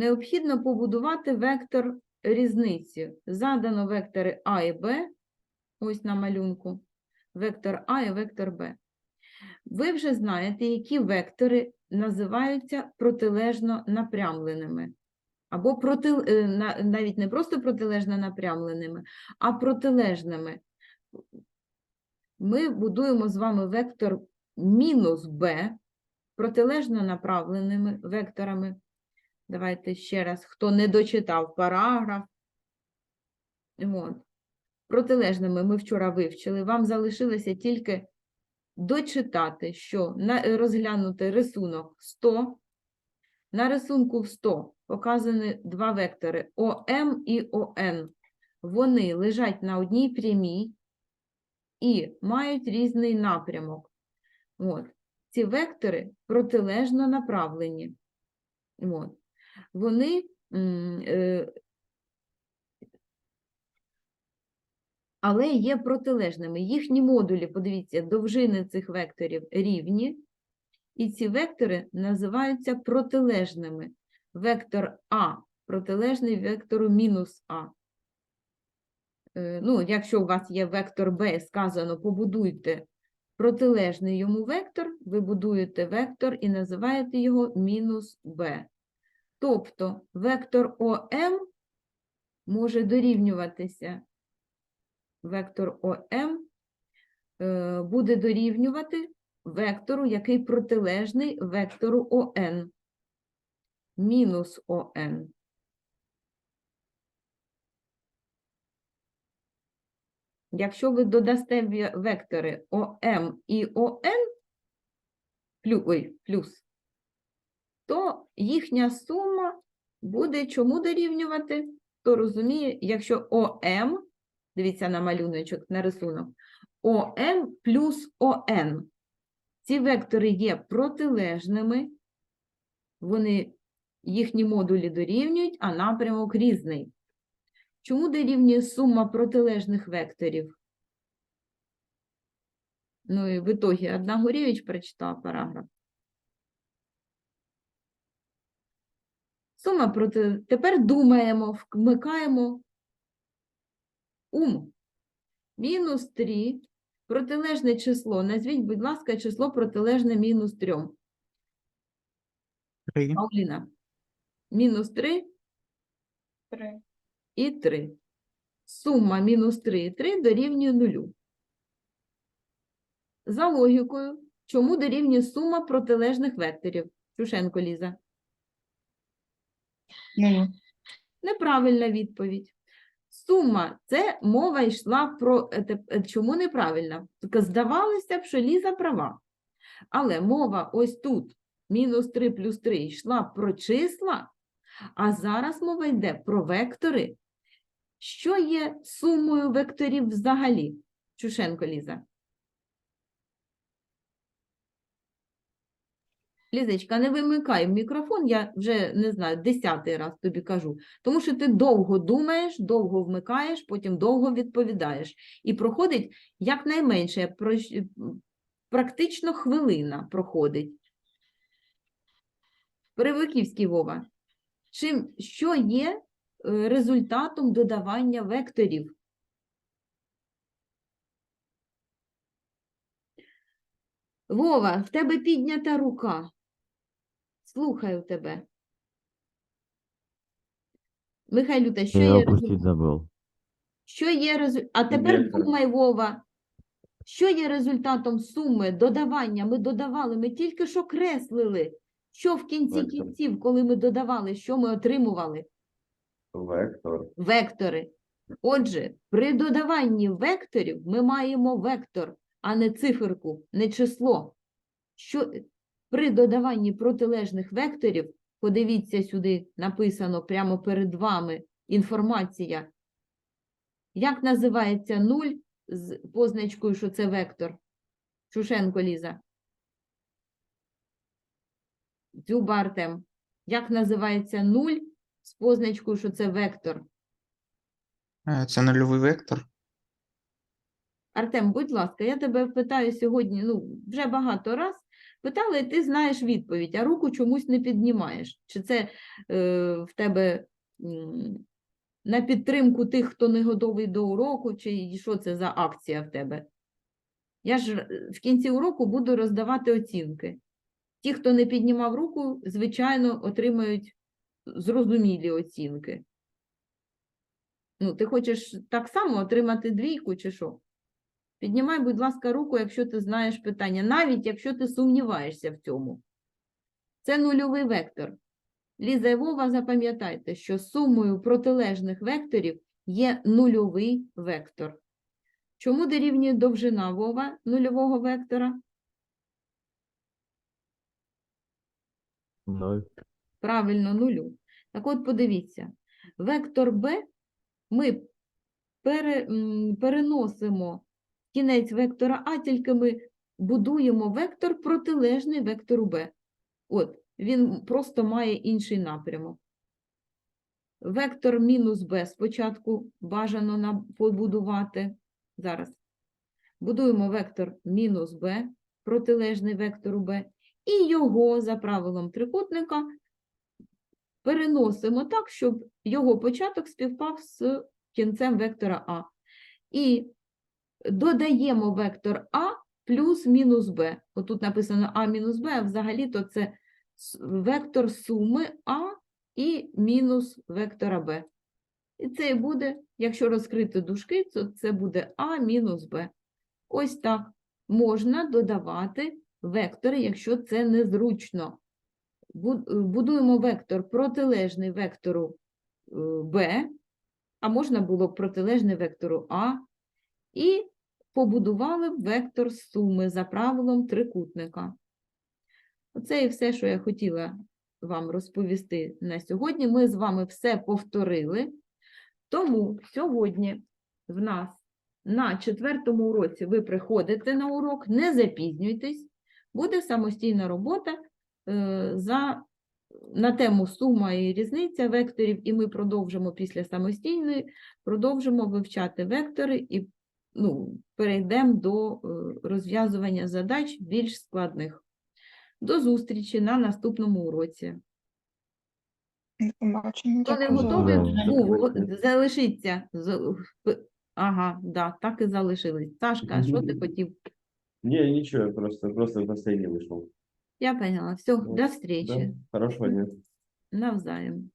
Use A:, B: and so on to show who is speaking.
A: необхідно побудувати вектор різниці. Задано вектори А і Б, ось на малюнку, вектор А і вектор Б. Ви вже знаєте, які вектори називаються протилежно напрямленими. Або проти, е, навіть не просто протилежно напрямленими, а протилежними. Ми будуємо з вами вектор мінус b протилежно направленими векторами. Давайте ще раз, хто не дочитав параграф. От. Протилежними ми вчора вивчили. Вам залишилося тільки дочитати, що розглянути рисунок 100. На рисунку 100 показані два вектори ОМ і ОН. Вони лежать на одній прямій і мають різний напрямок. От. Ці вектори протилежно направлені. От. Вони е, але є протилежними. Їхні модулі, подивіться, довжини цих векторів рівні, і ці вектори називаються протилежними. Вектор А протилежний вектору мінус А. Е, Ну, якщо у вас є вектор Б, сказано, побудуйте протилежний йому вектор, ви будуєте вектор і називаєте його мінус Б. Тобто вектор ОМ може дорівнюватися. Вектор ОМ е, буде дорівнювати вектору, який протилежний вектору ОН. Мінус ОН. Якщо ви додасте вектори ОМ і ОН, плю, ой, плюс, то їхня сума буде чому дорівнювати? Хто розуміє, якщо ОМ, дивіться на малюночок, на рисунок, ОМ плюс ОН. Ці вектори є протилежними, вони, їхні модулі дорівнюють, а напрямок різний. Чому дорівнює сума протилежних векторів? Ну і в ітогі одна Гурєвич прочитала параграф. Сума проти... Тепер думаємо, вмикаємо ум. Мінус 3. Протилежне число. Назвіть, будь ласка, число протилежне мінус 3.
B: Три.
A: Пауліна. Мінус 3
C: Три.
A: і 3. Сума мінус 3 і 3 дорівнює 0. За логікою, чому дорівнює сума протилежних векторів? Чушенко Ліза. Неправильна відповідь. Сума це мова йшла про е, е, чому неправильна? Здавалося б, що Ліза права. Але мова ось тут мінус 3 плюс 3 йшла про числа, а зараз мова йде про вектори. Що є сумою векторів взагалі? Чушенко Ліза. Лізочка, не вимикай мікрофон, я вже не знаю, десятий раз тобі кажу. Тому що ти довго думаєш, довго вмикаєш, потім довго відповідаєш. І проходить якнайменше, практично хвилина проходить. Перевиківський Вова. Чим, що є е, результатом додавання векторів? Вова, в тебе піднята рука. Слухаю тебе. Михайлюта, що
D: Я
A: є
D: опустить
A: результатом?
D: забыл.
A: Що є резу... А тепер
B: Вектор.
A: думай, Вова, що є результатом суми додавання? Ми додавали, ми тільки що креслили. Що в кінці
E: Вектор.
A: кінців, коли ми додавали, що ми отримували?
E: Вектор.
A: Вектори. Отже, при додаванні векторів ми маємо вектор, а не циферку, не число. Що при додаванні протилежних векторів, подивіться сюди, написано прямо перед вами інформація. Як називається нуль з позначкою, що це вектор? Шушенко Ліза. Дзюба Артем. Як називається нуль з позначкою, що це вектор?
B: Е, Це нульовий вектор.
A: Артем, будь ласка, я тебе питаю сьогодні, ну, вже багато раз. Питала, і ти знаєш відповідь, а руку чомусь не піднімаєш. Чи це е, в тебе на підтримку тих, хто не готовий до уроку, чи що це за акція в тебе? Я ж е, в кінці уроку буду роздавати оцінки. Ті, хто не піднімав руку, звичайно, отримають зрозумілі оцінки. Ну, ти хочеш так само отримати двійку, чи що? Піднімай, будь ласка, руку, якщо ти знаєш питання, навіть якщо ти сумніваєшся в цьому. Це нульовий вектор. Ліза і Вова, запам'ятайте, що сумою протилежних векторів є нульовий вектор. Чому дорівнює довжина Вова нульового вектора?
E: Ноль.
A: Правильно, нулю. Так от подивіться, вектор b ми пере, переносимо кінець вектора А, тільки ми будуємо вектор протилежний вектору b. От, він просто має інший напрямок. Вектор мінус b спочатку бажано побудувати. Зараз. Будуємо вектор мінус b, протилежний вектору b, і його за правилом трикутника переносимо так, щоб його початок співпав з кінцем вектора А. І додаємо вектор А плюс мінус Б. Отут написано А мінус Б, а взагалі-то це вектор суми А і мінус вектора Б. І це буде, якщо розкрити дужки, то це буде А мінус Б. Ось так можна додавати вектори, якщо це незручно. Будуємо вектор протилежний вектору е, b, а можна було б протилежний вектору А, і побудували б вектор суми за правилом трикутника. Оце і все, що я хотіла вам розповісти на сьогодні. Ми з вами все повторили. Тому сьогодні в нас на четвертому уроці ви приходите на урок, не запізнюйтесь, буде самостійна робота е, за, на тему сума і різниця векторів, і ми продовжимо після самостійної, продовжимо вивчати вектори і ну, перейдемо до е, розв'язування задач більш складних. До зустрічі на наступному уроці. Хто не готовий,
E: увагу.
A: ну, залишиться. Ага, да, так і залишились. Сашка, що ти хотів?
E: Не, ничего, я просто, просто в настроение вышел.
A: Я поняла. Все,
E: Вот,
A: до встречи.
E: Да? Хорошего дня.
A: Навзаєм.